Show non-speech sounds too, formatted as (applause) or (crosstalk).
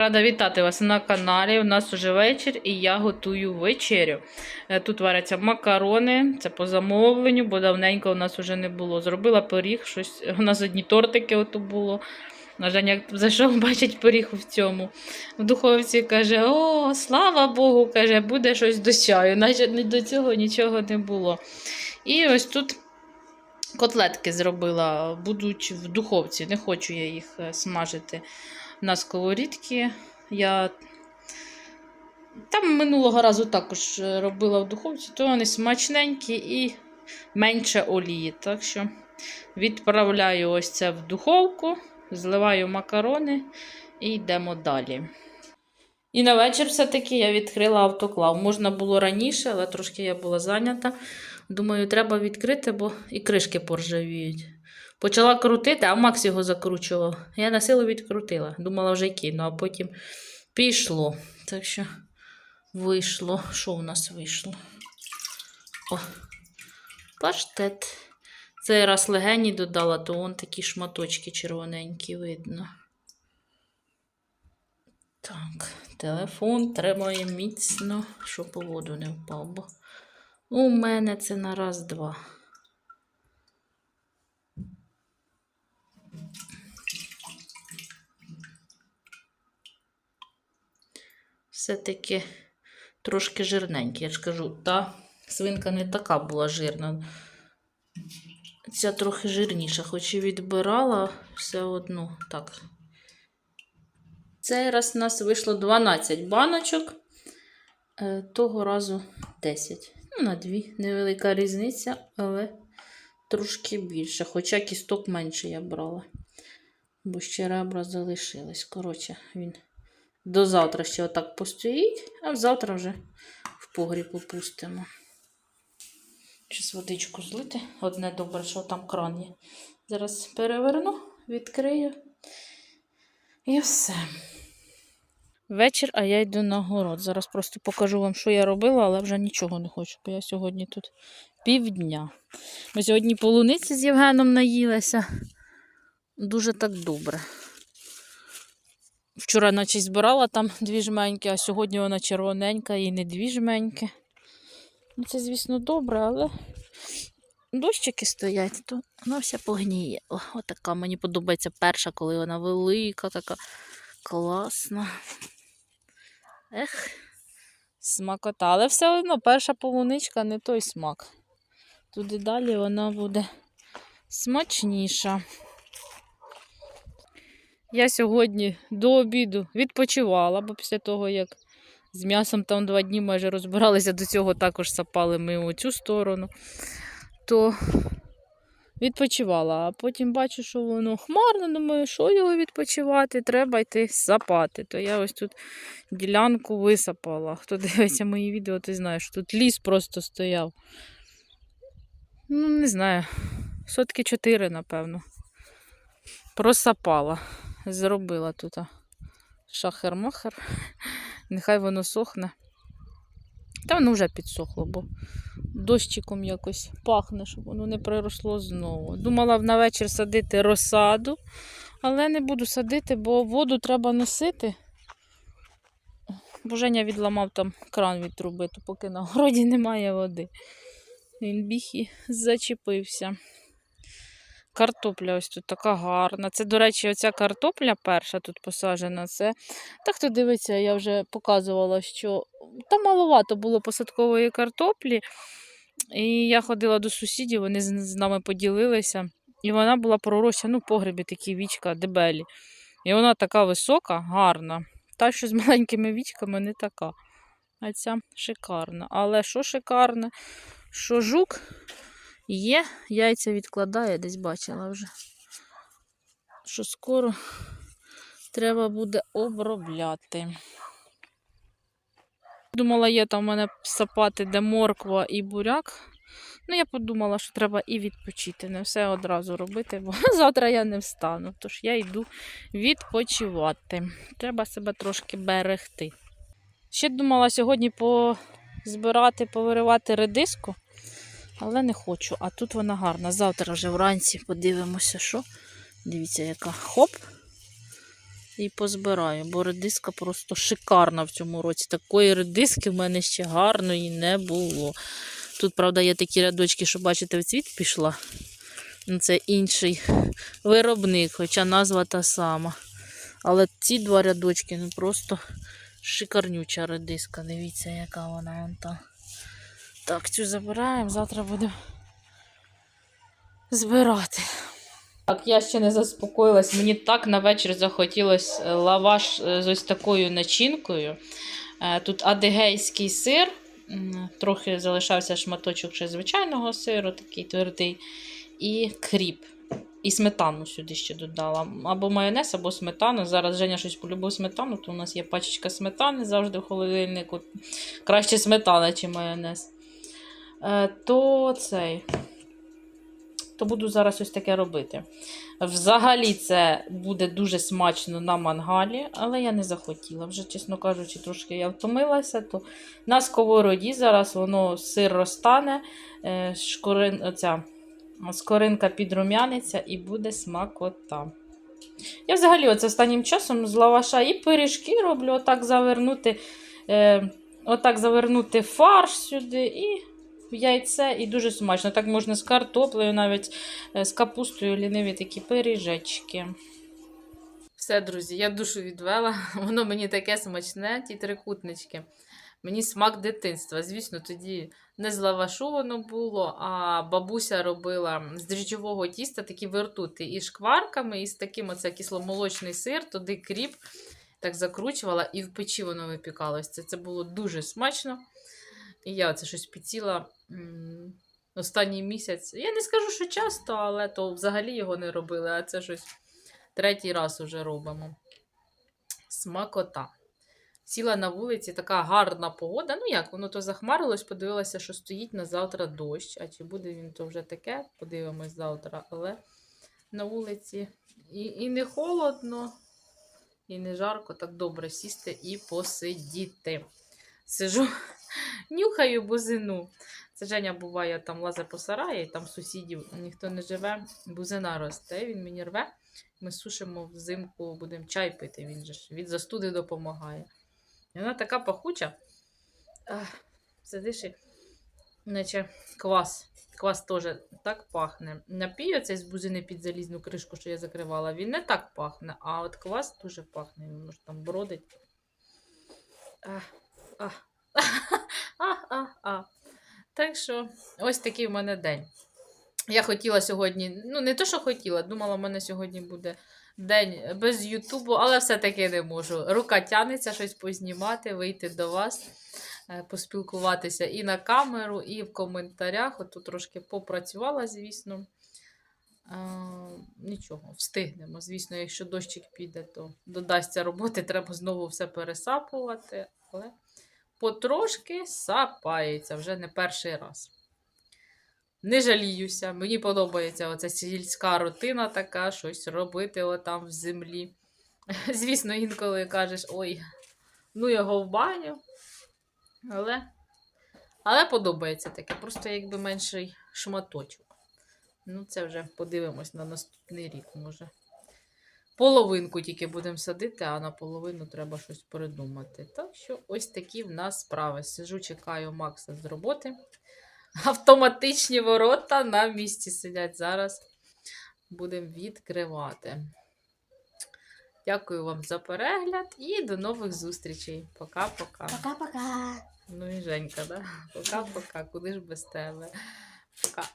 Рада вітати вас на каналі. У нас уже вечір і я готую вечерю. Е, Тут варяться макарони, це по замовленню, бо давненько у нас вже не було. Зробила пиріг, щось (laughs) у нас одні тортики ото було. На Женя як зайшов, (laughs) бачить пиріг в цьому. В духовці каже: О, слава Богу, каже, буде щось до чаю. Наче до цього нічого не було. І ось тут котлетки зробила, будуть в духовці. Не хочу я їх е, смажити на сковорідці. Я там минулого разу також е, робила в духовці, то вони смачненькі і менше олії. Так що відправляю ось це в духовку, зливаю макарони і йдемо далі. І на вечір все-таки я відкрила автоклав. Можна було раніше, але трошки я була зайнята. Думаю, треба відкрити, бо і кришки поржавіють. Почала крутити, а Макс його закручував. Я на силу відкрутила. Думала, вже кину, а потім пішло. Так що вийшло. Що у нас вийшло? О, паштет. Цей раз легені додала, то вон такі шматочки червоненькі видно. Так, телефон тримає міцно, щоб по воду не впав. У мене це на раз-два. Все-таки трошки жирненький. Я ж кажу, та свинка не така була жирна. Ця трохи жирніша, хоч і відбирала все одно. Так. Цей раз у нас вийшло 12 баночок, е, того разу 10. Ну, на дві. Невелика різниця, але трошки більше. Хоча кісток менше я брала. Бо ще ребра залишились. Коротше, він до завтра ще отак постоїть, а завтра вже в погріб опустимо. Щось водичку злити. Одне добре, що там кран є. Зараз переверну, відкрию. І все. Вечір, а я йду на город. Зараз просто покажу вам, що я робила, але вже нічого не хочу, бо я сьогодні тут півдня. Ми сьогодні полуниці з Євгеном наїлися. Дуже так добре. Вчора наче збирала там (laughs) дві жменьки, а сьогодні вона червоненька і не дві жменьки. Ну, Це, звісно, добре, але дощики стоять, то вона вся погніє. Отака мені подобається перша, коли вона велика, така класна. Ех, смакота. Але все одно перша полуничка не той смак. Туди далі вона буде смачніша. Я сьогодні до обіду відпочивала, бо після того, як з м'ясом там два дні майже розбиралися, до цього також сапали ми у цю сторону, то відпочивала. А потім бачу, що воно хмарно, думаю, що його відпочивати, треба йти сапати. То я ось тут ділянку висапала. Хто дивиться мої відео, той знає, що тут ліс просто стояв. Ну, не знаю, сотки чотири, напевно. Просапала зробила тут шахер-махер. (laughs) Нехай воно сохне. Та воно вже підсохло, бо дощиком якось пахне, щоб воно не приросло знову. Думала на вечір садити розсаду, але не буду садити, бо воду треба носити. Бо Женя відламав там кран від труби, то поки на городі (laughs) немає води. Він біг і зачепився. Картопля ось тут така гарна. Це, до речі, оця картопля перша тут посаджена. Це так хто дивиться, я вже показувала, що там маловато було посадкової картоплі. І я ходила до сусідів, вони з, нами поділилися. І вона була пророщена, ну, погребі такі вічка, дебелі. І вона така висока, гарна. Та, що з (laughs) маленькими вічками, не така. А ця шикарна. Але що шикарне, що жук Є, яйця відкладає, десь бачила вже. Що скоро треба буде обробляти. Думала, є там у мене сапати, де морква і буряк. Ну, я подумала, що треба і відпочити, не все одразу робити, бо (laughs) завтра я не встану. Тож я йду відпочивати. Треба себе трошки берегти. Ще думала сьогодні позбирати, повиривати редиску. Але не хочу. А тут вона гарна. Завтра вже вранці подивимося, що. Дивіться, яка хоп. і позбираю, бо редиска просто шикарна в цьому році. Такої редиски в мене ще гарної не було. Тут, правда, є такі рядочки, що, бачите, в цвіт пішла. Ну, Це інший виробник, хоча назва та сама. Але ці два рядочки ну просто шикарнюча редиска. Дивіться, яка вона вон там. Так, цю забираємо, завтра будемо збирати. Так, я ще не заспокоїлась. Мені так на вечір захотілося е, лаваш е, з ось такою начинкою. Е, Тут адигейський сир, трохи залишався шматочок ще звичайного сиру, такий твердий, і кріп. І сметану сюди ще додала. Або майонез, або сметану. Зараз Женя щось полюбив сметану, то у нас є пачечка сметани завжди в холодильнику. Краще сметана, чи майонез. Е, то цей. То буду зараз ось таке робити. Взагалі, це буде дуже смачно на мангалі, але я не захотіла. Вже, чесно кажучи, трошки я втомилася. То на сковороді зараз воно сир розтане, е, шкорин, оця, скоринка підрумяниться і буде смакота. Я взагалі оце останнім часом з лаваша і пиріжки роблю, отак завернути, е, отак завернути фарш сюди і яйце, і дуже смачно. Так можна з картоплею, навіть е, з капустою ліниві такі пиріжечки. Все, друзі, я душу відвела. (laughs) Воно мені таке смачне, ті трикутнички. Мені смак дитинства. Звісно, тоді не з лавашу воно було, а бабуся робила з дріжджового тіста такі вертути і шкварками, і з таким оце кисломолочний сир, туди кріп, так закручувала, і в печі воно випікалось. Це, це було дуже смачно. І я це щось підсіла м, останній місяць. Я не скажу, що часто, але то взагалі його не робили, а це щось третій раз уже робимо. Смакота. Сіла на вулиці, така гарна погода. Ну як, воно то захмарилось, подивилася, що стоїть на завтра дощ. А чи буде він то вже таке, подивимось завтра. Але на вулиці і, і не холодно, і не жарко, так добре сісти і посидіти. Сижу, (laughs) нюхаю бузину. Це Женя буває, там лазе по сараї, там сусідів ніхто не живе, бузина росте, він мені рве. Ми сушимо взимку, будемо чай пити. Він же ж від застуди допомагає. І вона така пахуча. Ах, сидиш наче квас. Квас теж так пахне. Напій оцей з бузини під залізну кришку, що я закривала, він не так пахне, а от квас дуже пахне, він може там бродить. Ах, ах, (laughs) ах. Так що, ось такий в мене день. Я хотіла сьогодні, ну не то, що хотіла, думала, в мене сьогодні буде день без Ютубу, але все-таки не можу. Рука тянеться щось познімати, вийти до вас, е, поспілкуватися і на камеру, і в коментарях. От тут трошки попрацювала, звісно. А, нічого, встигнемо. Звісно, якщо дощик піде, то додасться роботи, треба знову все пересапувати. Але потрошки сапається вже не перший раз. Не жаліюся, мені подобається оця сільська рутина така, щось робити отам в землі. (laughs) Звісно, інколи кажеш, ой, ну його в баню. Але, але подобається таке, просто якби менший шматочок. Ну, це вже подивимось на наступний рік, може. Половинку тільки будемо садити, а на половину треба щось придумати. Так що ось такі в нас справи. Сижу, чекаю Макса з роботи. Автоматичні ворота на місці сидять зараз. Будемо відкривати. Дякую вам за перегляд і до нових зустрічей. Пока-пока. Пока-пока. Ну і Женька, да? Пока-пока. Куди ж без тебе? Пока.